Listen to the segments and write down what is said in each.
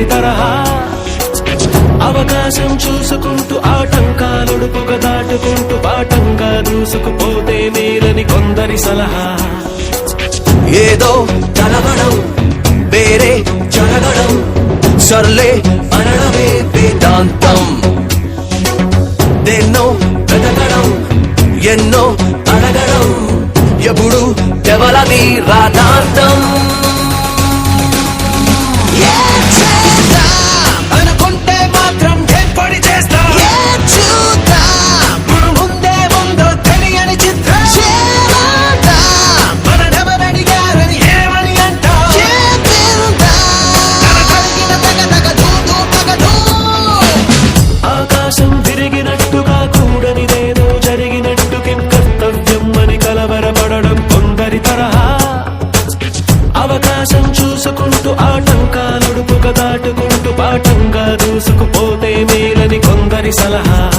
కలవరపడడం తరహా. అవకాశం చూసుకుంటూ ఆటంకాలొడుపుగా దాటుకుంటూ బాటంగా దూసుకుపోతే మేలని కొందరి సలహా. ఏదో కలవడం వేరే జరగడం సర్లే అనడమే వేదాంతం. దేన్నో వెతకడం ఎన్నో అడగడం ఎప్పుడు ఎవలది రాధాంతం. చూసుకుంటూ ఆటంకాలొడుపుగా దాటుకుంటూ పాఠంగా దూసుకుపోతే మేలని కొందరి సలహా.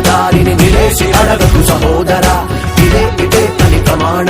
దారిని నిలేసి అడగకు సహోదరా. ఇదే ఇదే అని ప్రమాణ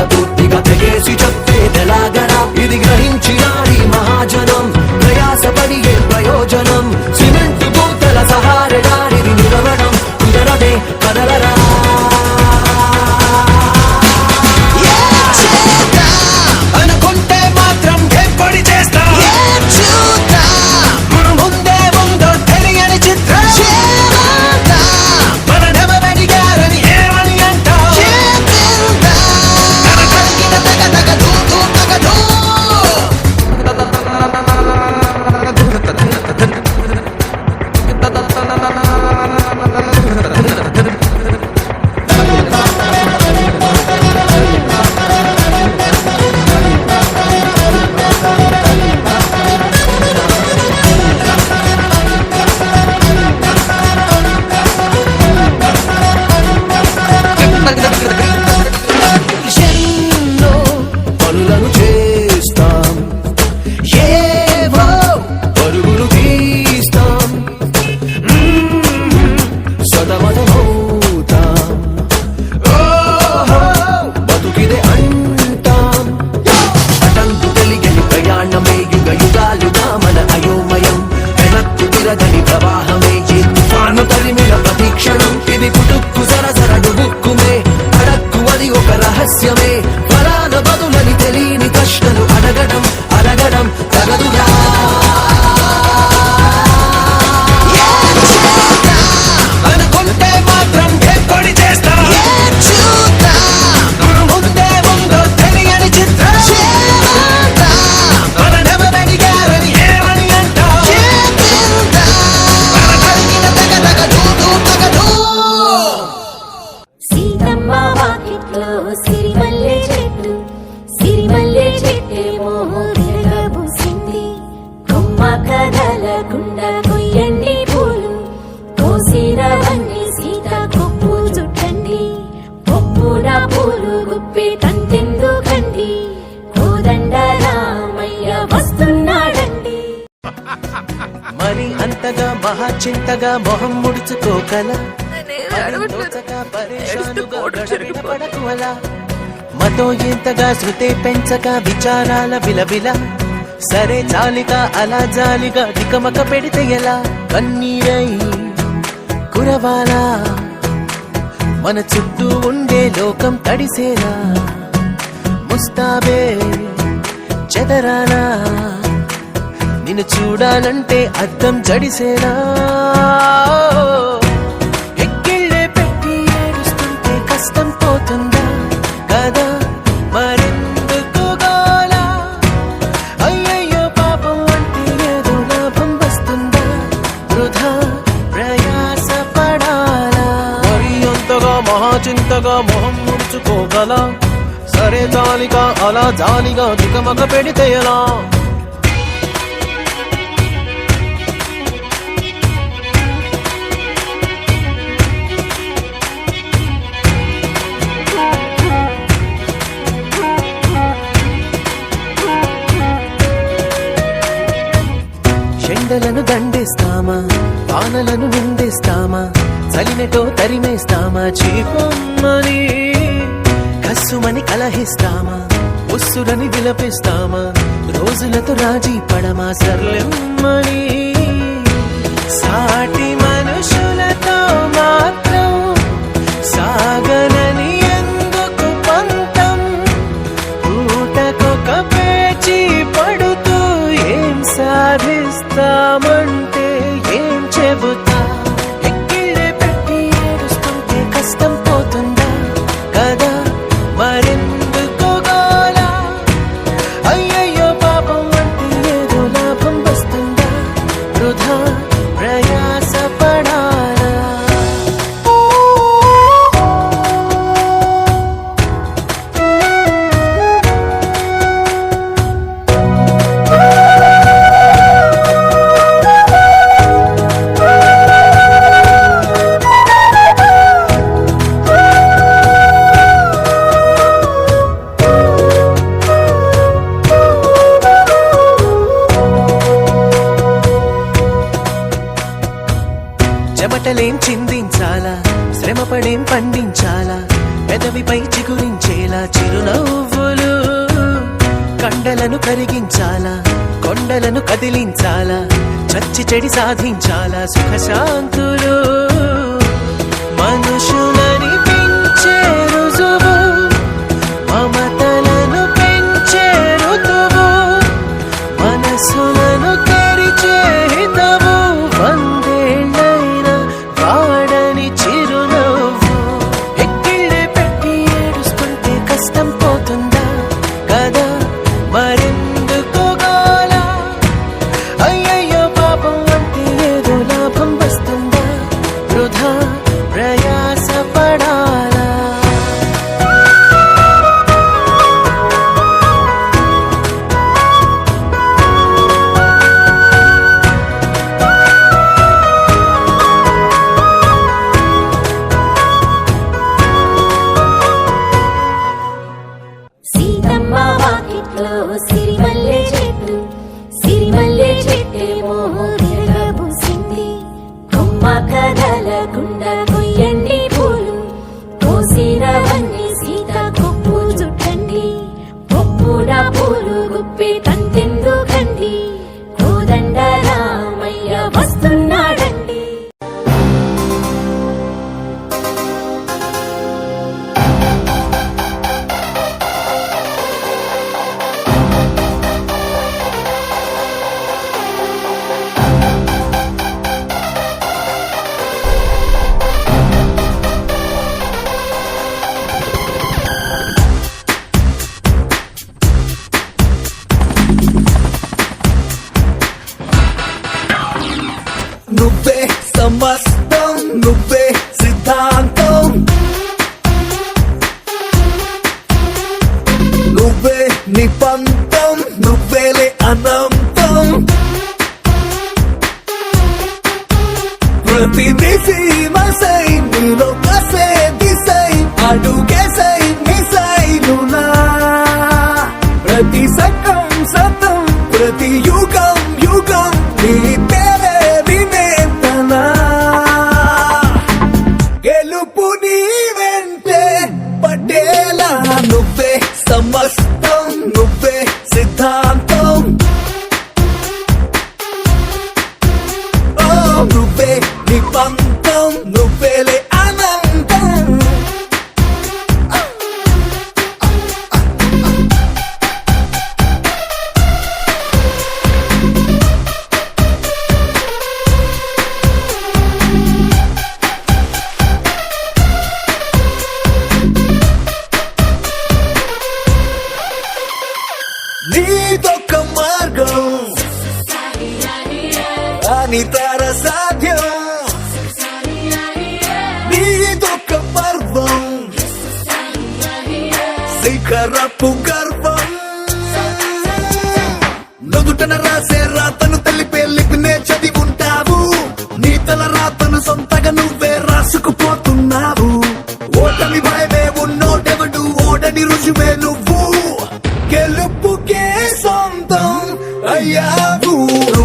grabado మహాచింతగా మొహం ముడుచుకోకల. మతో ఎంతగా శృతే పెంచక విచారాల విలవిల. సరే చాలిక అలా జాలిగా దికమక పెడితే ఎలా? కన్నీరై కురవాలా. మన చుట్టూ ఉండే లోకం తడిసేలా. ముస్తాబే చెదరాలా. నిన్ను చూడాలంటే అర్థం జడిసేనా? ఎక్కిళ్ళే కష్టం కదా అయ్యయ్యో పాపం వృధా మహాచింతగా మొహం ఉంచుకోగల సరే జాలిగా అలా జాలిగా దిగమగ పెడితే ఎలా? చెండలను దండిస్తామా? పానలను నిందిస్తామా? చలినటో తరిమేస్తామా? చీపమ్మని కస్సుమని కలహిస్తామా? ఉస్సురని విలపిస్తామా? రోజులతో రాజీ పడమా? సర్లెమ్మని సాటి మనుషులతో మాత్రం సాగను పంటలేం చిందించాలా? శ్రమపడేం పండించాలా? పెదవిపై చిగురించేలా చిరునవ్వులు కండలను కరిగించాలా? కొండలను కదిలించాలా? చచ్చి చెడి సాధించాలా? సుఖశాంతులు మనుషులు సీతమ్మ వాకిట్లో సమస్తం నువ్వే సిద్ధాంతం. నువ్వే నిపంతం నువ్వేలే అనంతం. ప్రతినిధి మసై నీలో కసే దిశై అడుగేసై నిసై నునా ప్రతి సక్ ఇదొక్క మార్గం. అని తర సాధ్యం. నీదొక్క పర్వం. శిఖరపు గర్వం. నుదుటన రాసే రాతను తెలిపే లిపినే చదివి ఉంటావు. నీ తల రాతను సొంతగా నువ్వే రాసుకుపోతున్నావు. ఓటమి భయమే ఉన్నోటెవడు ఓడని రుజువే నువ్వు. 要不